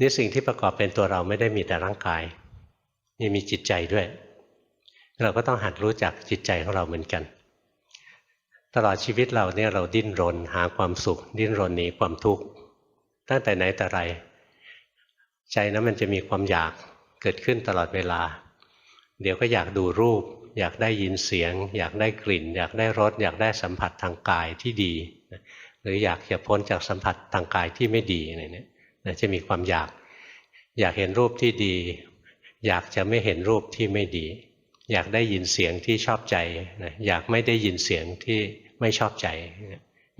นี่สิ่งที่ประกอบเป็นตัวเราไม่ได้มีแต่ร่างกายนี่มีจิตใจด้วย เราก็ต้องหัดรู้จักจิตใจของเราเหมือนกัน ตลอดชีวิตเราเนี่ยเราดิ้นรนหาความสุข ดิ้นรนหนีความทุกข์ตั้งแต่ไหนแต่ไร ใจนั้นมันจะมีความอยากเกิดขึ้นตลอดเวลา เดี๋ยวก็อยากดูรูป อยากได้ยินเสียง อยากได้กลิ่น อยากได้รสอยากได้สัมผัสทางกายที่ดี หรืออยากจะพ้นจากสัมผัสทางกายที่ไม่ดีอะไรเนี่ย จะมีความอยาก อยากเห็นรูปที่ดี อยากจะไม่เห็นรูปที่ไม่ดี อยากได้ยินเสียงที่ชอบใจอยากไม่ได้ยินเสียงที่ไม่ชอบใจ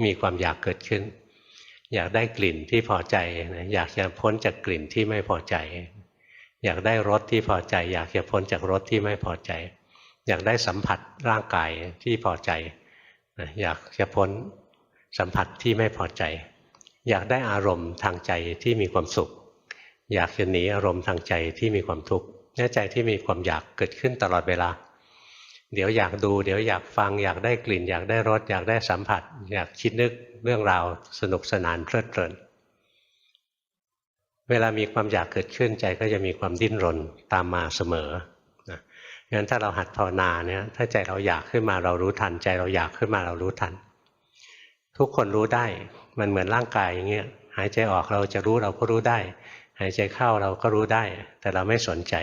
มีความอยากเกิดขึ้น อยากได้กลิ่นที่พอใจอยากจะพ้นจากกลิ่นที่ไม่พอใจ อยากได้รสที่พอใจ อยากจะพ้นจากรสที่ไม่พอใจ อยากได้สัมผัสร่างกายที่พอใจ อยากจะพ้นสัมผัสที่ไม่พอใจ อยากได้อารมณ์ทางใจที่มีความสุข อยากจะหนีอารมณ์ทางใจที่มีความทุกข์แน่ใจที่มีความอยากเกิดขึ้นตลอดเวลา เดี๋ยวอยากดู เดี๋ยวอยากฟัง อยากได้กลิ่น อยากได้รสอยากได้สัมผัส อยากคิดนึกเรื่องราวสนุกสนานเพลิดเพลินเวลามีความอยากเกิดขึ้นใจก็จะมีความดิ้นรนตามมาเสมอนะงั้นถ้าเราหัดภาวนาเนี่ยถ้าใจเราอยากขึ้นมาเรารู้ทัน ใจเราอยากขึ้นมาเรารู้ทัน ทุกคนรู้ได้ มันเหมือนร่างกายอย่างเงี้ยหายใจออกเราจะรู้เราก็รู้ได้ หายใจเข้าเราก็รู้ได้ แต่เราไม่สนใจ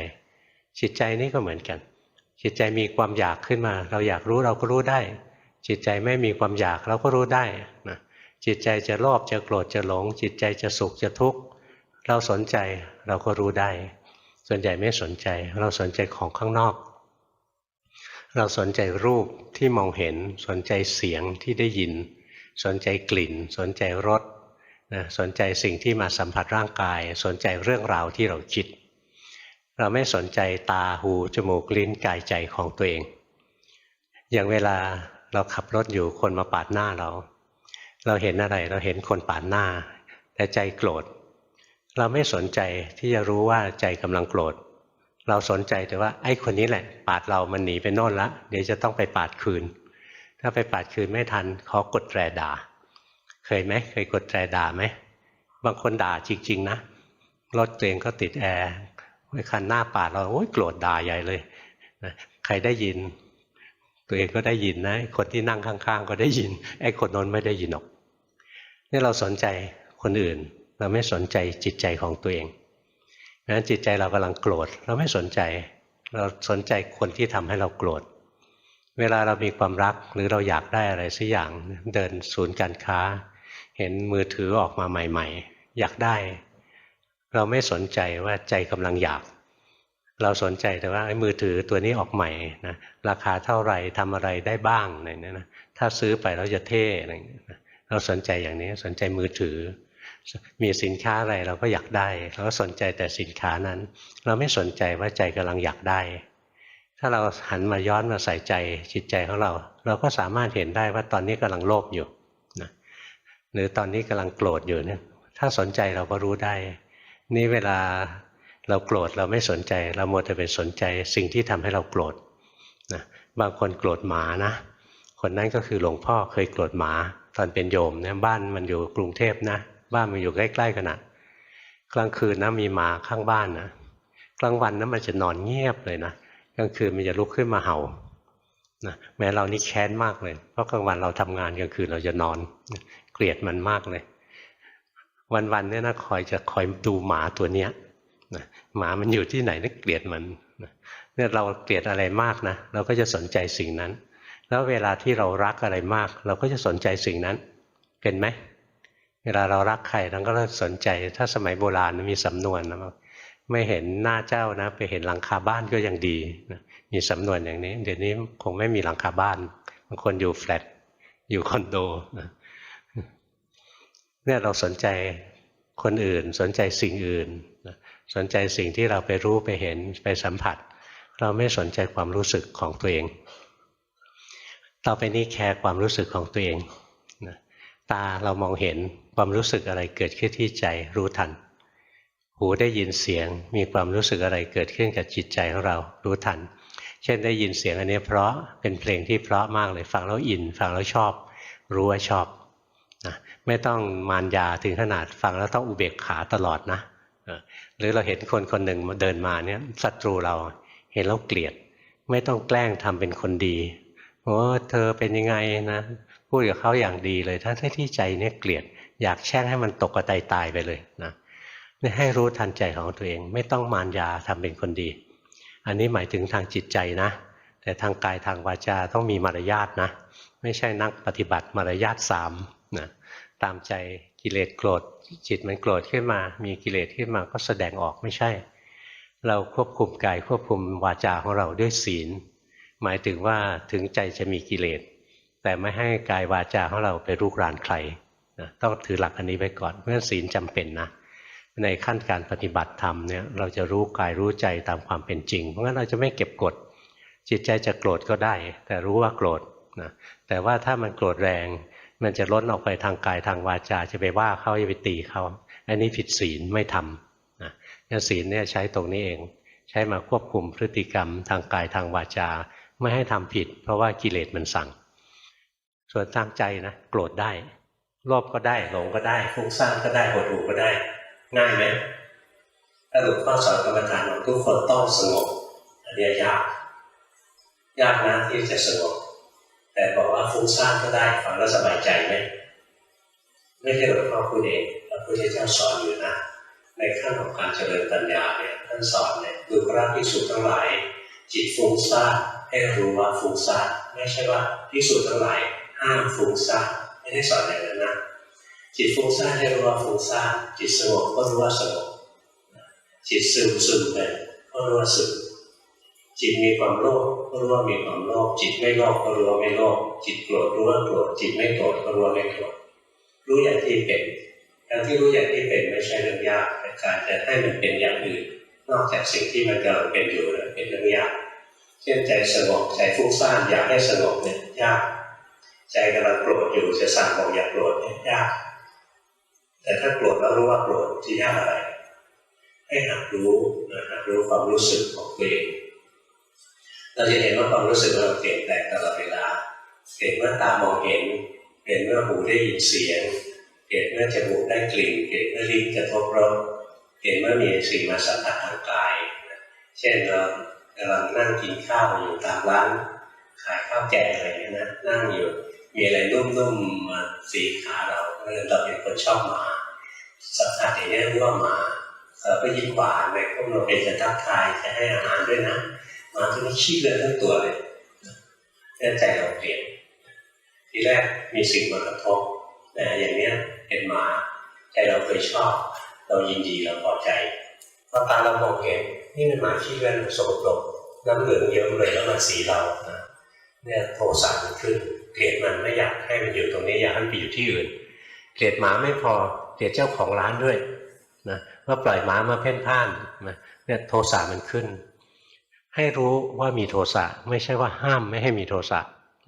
จิตใจนี่ก็เหมือนกัน จิตใจมีความอยากขึ้นมา เราอยากรู้เราก็รู้ได้ จิตใจไม่มีความอยากเราก็รู้ได้นะจิตใจจะโลภจะโกรธจะหลง จิตใจจะสุขจะทุกข์เราสนใจเราก็รู้ได้ ส่วนใหญ่ไม่สนใจ เราสนใจของข้างนอก เราสนใจรูปที่มองเห็นสนใจเสียงที่ได้ยิน สนใจกลิ่น สนใจรสนะสนใจสิ่งที่มาสัมผัสร่างกาย สนใจเรื่องราวที่เราคิด เราไม่สนใจตาหูจมูกลิ้นกายใจของตัวเอง อย่างเวลาเราขับรถอยู่คนมาปาดหน้าเรา เราเห็นอะไรเราเห็นคนปาดหน้า แต่ใจโกรธ เราไม่สนใจที่จะรู้ว่าใจกำลังโกรธ เราสนใจแต่ว่าไอ้คนนี้แหละ ปาดเรามันหนีไปโน่นละเดี๋ยวจะต้องไปปาดคืน ถ้าไปปัดคืนไม่ทันขอกดแตรด่า เคยไหมเคยกดแตรด่าไหมบางคนด่าจริง ๆ นะรถตัวเองก็ติดแอร์คันหน้าปาดเราโอ้ยโกรธด่าใหญ่เลยใครได้ยิน ตัวเองก็ได้ยินนะคนที่นั่งข้าง ๆ ก็ได้ยินไอ้คนนนไม่ได้ยินหรอกนี่เราสนใจคนอื่น เราไม่สนใจจิตใจของตัวเองนั้นจิตใจเรากำลังโกรธ เราไม่สนใจ เราสนใจคนที่ทำให้เราโกรธ เวลาเรามีความรักหรือเราอยากได้อะไรสักอย่างเดินศูนย์การค้า เห็นมือถือออกมาใหม่ ๆ อยากได้ เราไม่สนใจว่าใจกำลังอยาก เราสนใจแต่ว่าไอ้มือถือตัวนี้ออกใหม่นะราคาเท่าไหร่ทำอะไรได้บ้างอะไรเนี่ยนะถ้าซื้อไปแล้วจะเท่อะไรเงี้ยเราสนใจอย่างนี้สนใจมือถือ มีสินค้าอะไรเราก็อยากได้ เราก็สนใจแต่สินค้านั้น เราไม่สนใจว่าใจกำลังอยากได้ ถ้าเราหันมาย้อนมาใส่ใจจิตใจของเรา เราก็สามารถเห็นได้ว่าตอนนี้กำลังโลภอยู่นะหรือตอนนี้กำลังโกรธอยู่เนี่ยถ้าสนใจเราก็รู้ได้ นี่เวลาเราโกรธเราไม่สนใจ เราหมดแต่เป็นสนใจสิ่งที่ทำให้เราโกรธนะบางคนโกรธหมานะ คนนั้นก็คือหลวงพ่อเคยโกรธหมาตอนเป็นโยมเนี่ยบ้านมันอยู่กรุงเทพนะ บ้านมันอยู่ใกล้ๆกันนะกลางคืนนะมีหมาข้างบ้านนะกลางวันนะมันจะนอนเงียบเลยนะ กลางคืนมันจะลุกขึ้นมาเห่านะแม้เรานี่แค้นมากเลย เพราะกลางวันเราทำงานกลางคืนเราจะนอน เกลียดมันมากเลย วันๆเนี่ยนะคอยจะคอยดูหมาตัวเนี้ยนะหมามันอยู่ที่ไหนนี่เกลียดมันเนี่ยเราเกลียดอะไรมากนะเราก็จะสนใจสิ่งนั้น แล้วเวลาที่เรารักอะไรมาก เราก็จะสนใจสิ่งนั้น เป็นไหมเวลาเรารักใครเราก็สนใจ ถ้าสมัยโบราณมีสำนวนนะ ไม่เห็นหน้าเจ้านะ ไปเห็นหลังคาบ้านก็ยังดีนะมีสำนวนอย่างนี้ เดี๋ยวนี้คงไม่มีหลังคาบ้านบางคนอยู่แฟลตอยู่คอนโดนะเนี่ยเราสนใจคนอื่น สนใจสิ่งอื่นสนใจสิ่งที่เราไปรู้ไปเห็นไปสัมผัส เราไม่สนใจความรู้สึกของตัวเอง ต่อไปนี้แคร์ความรู้สึกของตัวเองตาเรามองเห็นความรู้สึกอะไรเกิดขึ้นที่ใจรู้ทัน หูได้ยินเสียงมีความรู้สึกอะไรเกิดขึ้นกับจิตใจของเรารู้ทัน เช่นได้ยินเสียงอันนี้เพราะเป็นเพลงที่เพราะมากเลยฟังแล้วอินฟังแล้วชอบ รู้ว่าชอบนะไม่ต้องมารยาถึงขนาดฟังแล้วต้องอุเบกขาตลอดนะหรือเราเห็นคนคนหนึ่งมาเดินมาเนี่ยศัตรูเราเห็นแล้วเกลียด ไม่ต้องแกล้งทำเป็นคนดีโอ้เธอเป็นยังไงนะพูดกับเขาอย่างดีเลยทั้งที่ใจเนี่ยเกลียด อยากแช่งให้มันตกกระไตตายไปเลยนะ นี่ให้รู้ทันใจของตัวเอง ไม่ต้องมารยาทำเป็นคนดี อันนี้หมายถึงทางจิตใจนะ แต่ทางกายทางวาจาต้องมีมารยาทนะ ไม่ใช่นักปฏิบัติมารยาทสามนะตามใจกิเลสโกรธ จิตมันโกรธขึ้นมา มีกิเลสขึ้นมาก็แสดงออกไม่ใช่ เราควบคุมกายควบคุมวาจาของเราด้วยศีล หมายถึงว่าถึงใจจะมีกิเลสแต่ไม่ให้กายวาจาของเราไปรุกรานใครนะต้องถือหลักอันนี้ไว้ก่อนเพราะฉะนั้นศีลจำเป็นนะ ในขั้นการปฏิบัติธรรมเนี่ยเราจะรู้กายรู้ใจตามความเป็นจริง เพราะงั้นเราจะไม่เก็บกด จิตใจจะโกรธก็ได้ แต่รู้ว่าโกรธนะแต่ว่าถ้ามันโกรธแรง มันจะล้นออกไปทางกายทางวาจาจะไปว่าเขาจะไปตีเขาอันนี้ผิดศีลไม่ทำนะงั้นศีลเนี่ยใช้ตรงนี้เอง ใช้มาควบคุมพฤติกรรมทางกายทางวาจา ไม่ให้ทำผิด เพราะว่ากิเลสมันสั่ง ส่วนทางใจนะโกรธได้โลภก็ได้หลงก็ได้ฟุ้งซ่านก็ได้หดหู่ก็ได้ ง่ายไหมถ้าหลวงพ่อสอนกรรมฐานของทุกคนต้องสงบอันนี้ยากยากนะที่จะสงบแต่บอกว่าฟุ้งซ่านก็ได้ฟังแล้วสบายใจไหมไม่ใช่หลวงพ่อพูดเองพระพุทธเจ้าสอนอยู่นะ ในขั้นของการเจริญปัญญาเนี่ยท่านสอนเนี่ยดูพระภิกษุทั้งหลาย จิตฟุ้งซ่านให้รู้ว่าฟุ้งซ่านไม่ใช่ว่าภิกษุทั้งหลายห้ามฟุ้งซ่านไม่ได้สอนอย่างนั้นนะ จิตฟุ้งซ่านให้รู้ว่าฟุ้งซ่านจิตสงบก็รู้ว่าสงบจิตซึมซึมไปก็รู้ว่าซึมจิตมีความโลภก็รู้ว่ามีความโลภจิตไม่โลภก็รู้ว่าไม่โลภจิตโกรธรู้ว่าโกรธจิตไม่โกรธก็รู้ว่าไม่โกรธรู้อย่างที่เป็นการที่รู้อย่างที่เป็นไม่ใช่เรื่องยากแต่การจะให้มันเป็นอย่างอื่นนอกจากสิ่งที่มันกำลังเป็นอยู่นั้นเป็นเรื่องยากเช่นใจสงบใจฟุ้งซ่านอยากให้สงบเนี่ยยาก ใจกำลังโกรธอยู่จะสั่งบอกอย่าโกรธเนี่ยยาก แต่ถ้าโกรธแล้วรู้ว่าโกรธจะยากอะไร ให้หัดรู้นะหัดรู้ความรู้สึกของตัวเองเราจะเห็นว่าความรู้สึกเราเปลี่ยนแปลงตลอดเวลาเปลี่ยนเมื่อตามองเห็นเปลี่ยนเมื่อหูได้ยินเสียงเปลี่ยนเมื่อจมูกได้กลิ่นเปลี่ยนเมื่อลิ้นกระทบรสเปลี่ยนเมื่อมีสิ่งมาสัมผัสทางกาย เช่นเรากำลังนั่งกินข้าวอยู่ตามร้านขายข้าวแกงอะไรเนี่ยนะนั่งอยู่มีอะไรนุ่มๆมาสีขาเราเราเป็นคนชอบหมา สัมผัสอย่างนี้เรียกว่าหมาเราก็ยิ้มหวานเลยพวกเราเป็นจะทักทายจะให้อาหารด้วยนะหมาตัวนี้ขี้เลยทั้งตัวเลยเนี่ยใจเราเปลี่ยนทีแรกมีสิ่งมากระทบแต่อย่างเนี้ยเป็นหมาใจเราเคยชอบ เรายินดีเราพอใจพอตาเรามองเห็นนี่มันหมาขี้เลื่อนสกปรกน้ำเหลืองเยอะเลยแล้วมาสีเรานะเนี่ยโทสะมันขึ้นเกลียดมันไม่อยากให้มันอยู่ตรงนี้อยากให้มันไปอยู่ที่อื่นเกลียดหมาไม่พอ เกลียดเจ้าของร้านด้วยนะว่าปล่อยหมามาเพ่นพ่านนะเนี่ยโทสะมันขึ้น ให้รู้ว่ามีโทสะไม่ใช่ว่าห้ามไม่ให้มีโทสะ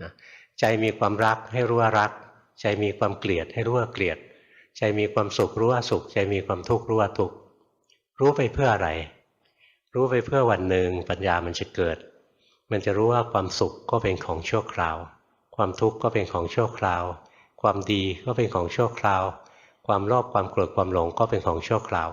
นะใจมีความรักให้รู้ว่ารัก ใจมีความเกลียดให้รู้ว่าเกลียด ใจมีความสุขรู้ว่าสุข ใจมีความทุกข์รู้ว่าทุกข์รู้ไปเพื่ออะไร รู้ไปเพื่อวันหนึ่งปัญญามันจะเกิด มันจะรู้ว่าความสุขก็เป็นของชั่วคราว ความทุกข์ก็เป็นของชั่วคราว ความดีก็เป็นของชั่วคราว ความโลภความโกรธความหลงก็เป็นของชั่วคราว